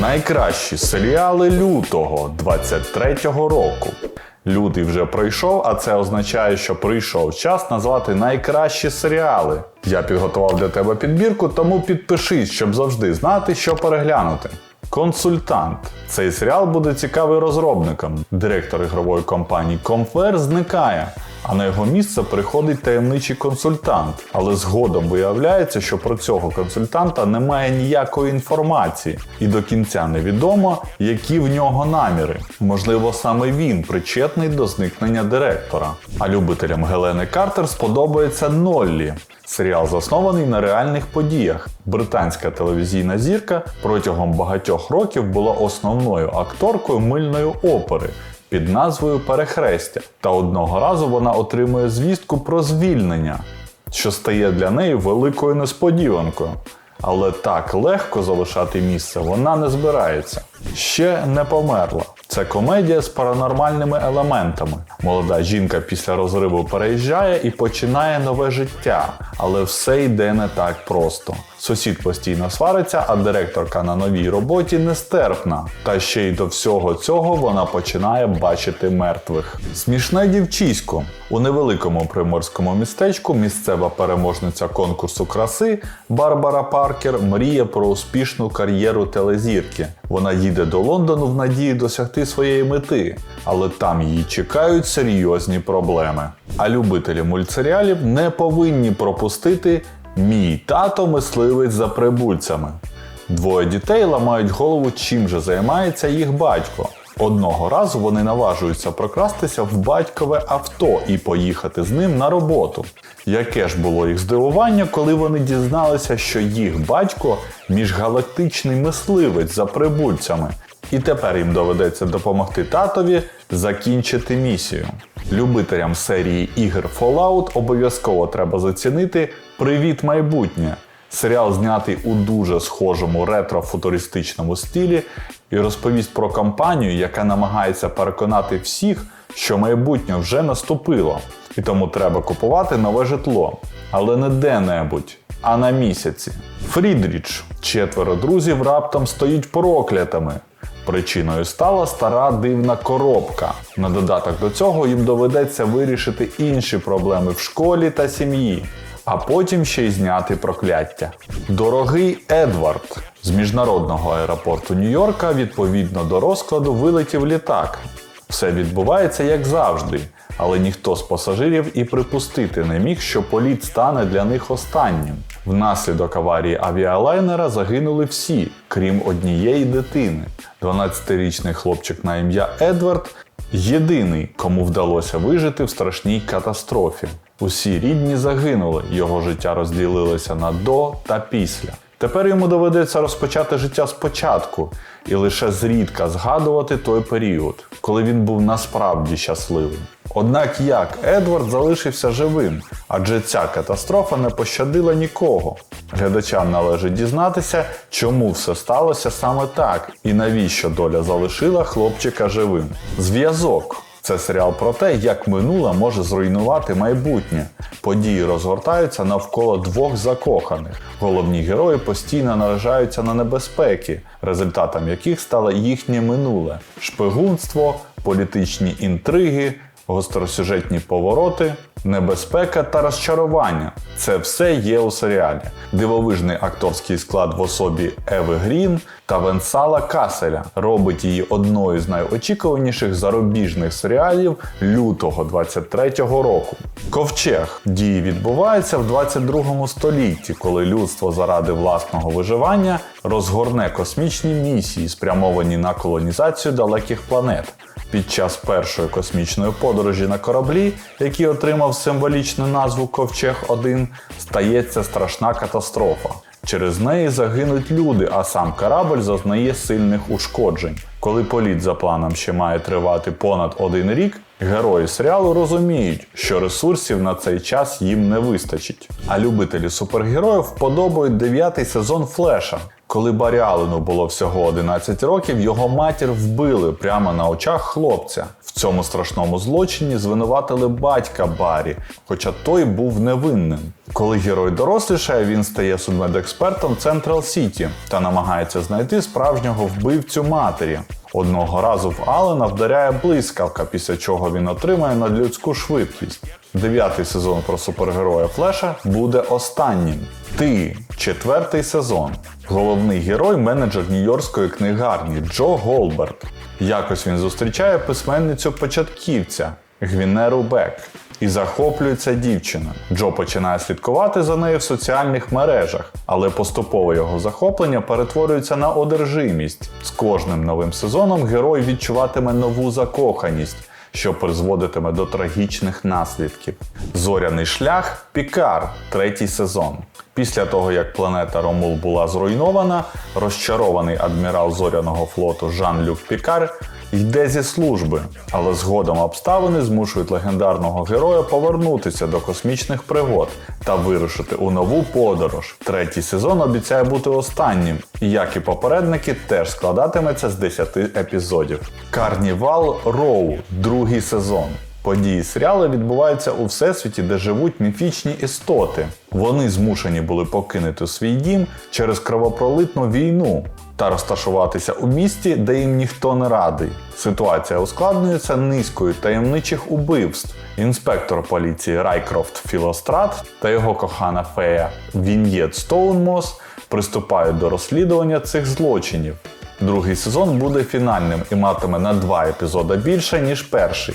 Найкращі серіали лютого 23-го року. Лютий вже пройшов, а це означає, що прийшов час назвати найкращі серіали. Я підготував для тебе підбірку, тому підпишись, щоб завжди знати, що переглянути. Консультант. Цей серіал буде цікавий розробникам. Директор ігрової компанії Comfare зникає, а на його місце приходить таємничий консультант. Але згодом виявляється, що про цього консультанта немає ніякої інформації, і до кінця невідомо, які в нього наміри. Можливо, саме він причетний до зникнення директора. А любителям Гелени Картер сподобається Ноллі. Серіал заснований на реальних подіях. Британська телевізійна зірка протягом багатьох років була основною акторкою мильної опери під назвою Перехрестя. Та одного разу вона отримує звістку про звільнення, що стає для неї великою несподіванкою. Але так легко залишати місце вона не збирається. Ще не померла. Це комедія з паранормальними елементами. Молода жінка після розриву переїжджає і починає нове життя, але все йде не так просто. Сусід постійно свариться, а директорка на новій роботі нестерпна. Та ще й до всього цього вона починає бачити мертвих. Смішне дівчисько. У невеликому приморському містечку місцева переможниця конкурсу краси Барбара Паркер мріє про успішну кар'єру телезірки. Вона їде до Лондону в надії досягти своєї мети, але там її чекають серйозні проблеми. А любителі мультсеріалів не повинні пропустити Мій тато мисливець за прибульцями. Двоє дітей ламають голову, чим же займається їх батько. Одного разу вони наважуються прокрастися в батькове авто і поїхати з ним на роботу. Яке ж було їх здивування, коли вони дізналися, що їх батько міжгалактичний мисливець за прибульцями, і тепер їм доведеться допомогти татові закінчити місію. Любителям серії ігор Fallout обов'язково треба зацінити Привіт майбутнє. Серіал знятий у дуже схожому ретро-футуристичному стилі і розповість про кампанію, яка намагається переконати всіх, що майбутнє вже наступило, і тому треба купувати нове житло, але не де-небудь, а на місяці. Фрідріч, четверо друзів раптом стають проклятими. Причиною стала стара дивна коробка. На додаток до цього їм доведеться вирішити інші проблеми в школі та сім'ї, а потім ще й зняти прокляття. Дорогий Едвард з міжнародного аеропорту Нью-Йорка відповідно до розкладу вилетів літак. Все відбувається як завжди, але ніхто з пасажирів і припустити не міг, що політ стане для них останнім. Внаслідок аварії авіалайнера загинули всі, крім однієї дитини. 12-річний хлопчик на ім'я Едвард єдиний, кому вдалося вижити в страшній катастрофі. Усі рідні загинули, його життя розділилося на до та після. Тепер йому доведеться розпочати життя спочатку і лише зрідка згадувати той період, коли він був насправді щасливим. Однак як Едвард залишився живим, адже ця катастрофа не пощадила нікого. Глядачам належить дізнатися, чому все сталося саме так, і навіщо доля залишила хлопчика живим. Зв'язок. Це серіал про те, як минуле може зруйнувати майбутнє. Події розгортаються навколо двох закоханих. Головні герої постійно наражаються на небезпеки, результатом яких стало їхнє минуле: шпигунство, політичні інтриги, гостросюжетні повороти, небезпека та розчарування. Це все є у серіалі. Дивовижний акторський склад в особі Еви Грін та Венсала Каселя робить її одною з найочікуваніших зарубіжних серіалів лютого 23-го року. Ковчег дії відбуваються в 22 столітті, коли людство заради власного виживання розгорне космічні місії, спрямовані на колонізацію далеких планет. Під час першої космічної подорожі на кораблі, який отримав символічну назву Ковчег 1, стається страшна катастрофа. Через неї загинуть люди, а сам корабль зазнає сильних ушкоджень. Коли політ за планом ще має тривати понад один рік, герої серіалу розуміють, що ресурсів на цей час їм не вистачить. А любителі супергероїв вподобають дев'ятий сезон Флеша. Коли Барі Аллену було всього 11 років, його матір вбили прямо на очах хлопця. В цьому страшному злочині звинуватили батька Барі, хоча той був невинним. Коли герой дорослішає, він стає судмедекспертом Централ Сіті та намагається знайти справжнього вбивцю матері. Одного разу в Алена вдаряє блискавка, після чого він отримає надлюдську швидкість. Дев'ятий сезон про супергероя Флеша буде останнім. Ти четвертий сезон. Головний герой менеджер Нью-Йоркської книгарні Джо Голберт. Якось він зустрічає письменницю початківця Гвінеру Бек і захоплюється дівчиною. Джо починає слідкувати за нею в соціальних мережах, але поступово його захоплення перетворюється на одержимість. З кожним новим сезоном герой відчуватиме нову закоханість. Що призводитиме до трагічних наслідків. Зоряний шлях Пікар, третій сезон. Після того, як планета Ромул була зруйнована, розчарований адмірал зоряного флоту Жан-Люк Пікар йде зі служби, але згодом обставини змушують легендарного героя повернутися до космічних пригод та вирушити у нову подорож. Третій сезон обіцяє бути останнім, і як і попередники, теж складатиметься з 10 епізодів. Карнівал Роу, другий сезон. Події серіалу відбуваються у всесвіті, де живуть міфічні істоти. Вони змушені були покинути свій дім через кровопролитну війну та розташуватися у місті, де їм ніхто не радий. Ситуація ускладнюється низкою таємничих убивств. Інспектор поліції Райкрофт Філострат та його кохана фея Він'єт Стоунмос приступають до розслідування цих злочинів. Другий сезон буде фінальним і матиме на два епізоди більше, ніж перший.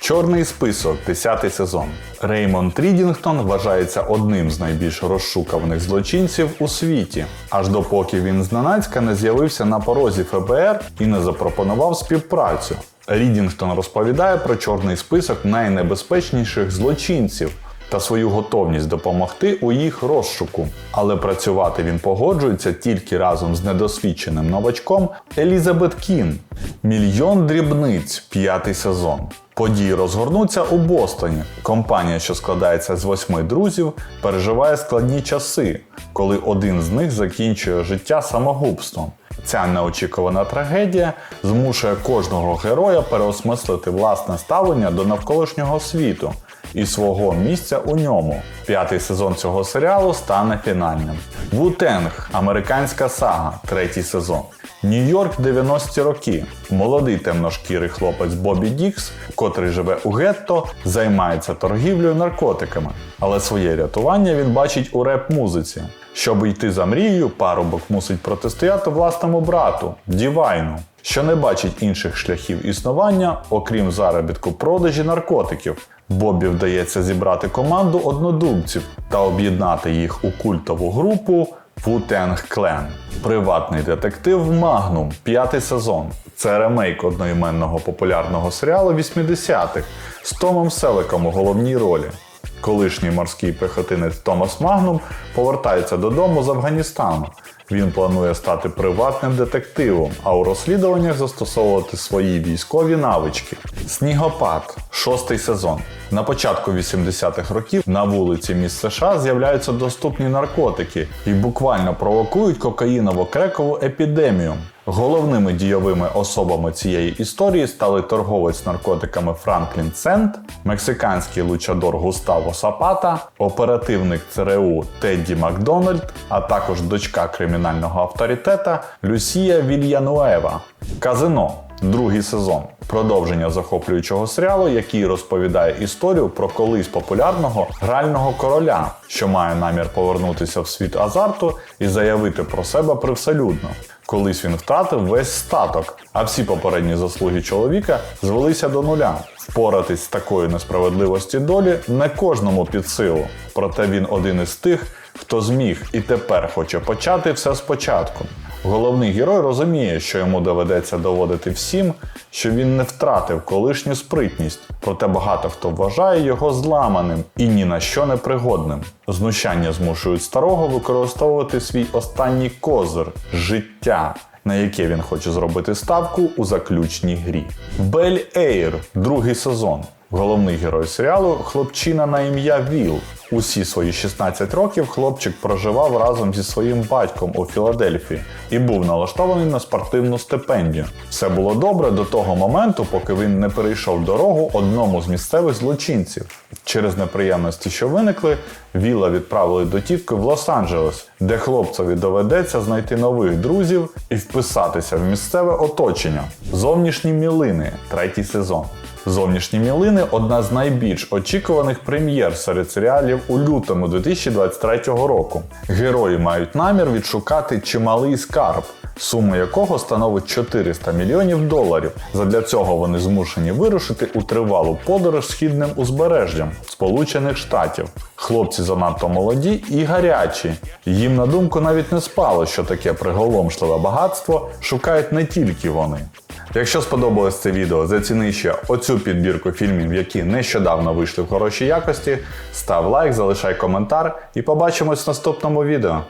Чорний список, 10 сезон. Реймонд Рідінгтон вважається одним з найбільш розшукуваних злочинців у світі, аж допоки він зненацька не з'явився на порозі ФБР і не запропонував співпрацю. Рідінгтон розповідає про чорний список найнебезпечніших злочинців та свою готовність допомогти у їх розшуку. Але працювати він погоджується тільки разом з недосвідченим новачком Елізабет Кін. Мільйон дрібниць, п'ятий сезон. Події розгорнуться у Бостоні. Компанія, що складається з восьми друзів, переживає складні часи, коли один з них закінчує життя самогубством. Ця неочікувана трагедія змушує кожного героя переосмислити власне ставлення до навколишнього світу і свого місця у ньому. П'ятий сезон цього серіалу стане фінальним. Вутенг американська сага, третій сезон. Нью-Йорк 90-ті роки. Молодий темношкірий хлопець Бобі Дікс, котрий живе у гетто, займається торгівлею наркотиками. Але своє рятування він бачить у реп-музиці. Щоб йти за мрією, парубок мусить протистояти власному брату Дівайну, що не бачить інших шляхів існування, окрім заробітку продажі наркотиків. Бобі вдається зібрати команду однодумців та об'єднати їх у культову групу Wu-Tang Clan. Приватний детектив Магнум, п'ятий сезон. Це ремейк одноіменного популярного серіалу 80-х з Томом Селиком у головній ролі. Колишній морський пехотинець Томас Магнум повертається додому з Афганістану. Він планує стати приватним детективом, а у розслідуваннях застосовувати свої військові навички. Снігопад, шостий сезон. На початку 80-х років на вулиці міст США з'являються доступні наркотики і буквально провокують кокаїново-крекову епідемію. Головними дійовими особами цієї історії стали торговець наркотиками Франклін Сент, мексиканський лучадор Густаво Сапата, оперативник ЦРУ Тедді Макдональд, а також дочка кримінального авторитета Люсія Вільянуева. Казино. Другий сезон продовження захоплюючого серіалу, який розповідає історію про колись популярного грального короля, що має намір повернутися в світ азарту і заявити про себе привселюдно. Колись він втратив весь статок, а всі попередні заслуги чоловіка звелися до нуля. Впоратись з такою несправедливості долі не кожному під силу, проте він один із тих, хто зміг і тепер хоче почати все спочатку. Головний герой розуміє, що йому доведеться доводити всім, що він не втратив колишню спритність, проте багато хто вважає його зламаним і ні на що не пригодним. Знущання змушують старого використовувати свій останній козир життя на яке він хоче зробити ставку у заключній грі. Бель Ейр, другий сезон. Головний герой серіалу хлопчина на ім'я Віл. Усі свої 16 років хлопчик проживав разом зі своїм батьком у Філадельфії і був налаштований на спортивну стипендію. Все було добре до того моменту, поки він не перейшов дорогу одному з місцевих злочинців. Через неприємності, що виникли, Віла відправили до тітки в Лос-Анджелес, де хлопцеві доведеться знайти нових друзів і вписатися в місцеве оточення. Зовнішні мілини, третій сезон. Зовнішні мілини одна з найбільш очікуваних прем'єр серед серіалів у лютому 2023 року. Герої мають намір відшукати чималий скарб, сума якого становить 400 мільйонів доларів. Задля цього вони змушені вирушити у тривалу подорож східним узбережжям Сполучених Штатів. Хлопці занадто молоді і гарячі. Їм на думку навіть не спало, що таке приголомшливе багатство шукають не тільки вони. Якщо сподобалось це відео, заціни ще оцю підбірку фільмів, які нещодавно вийшли в хорошій якості. Став лайк, залишай коментар і побачимось в наступному відео.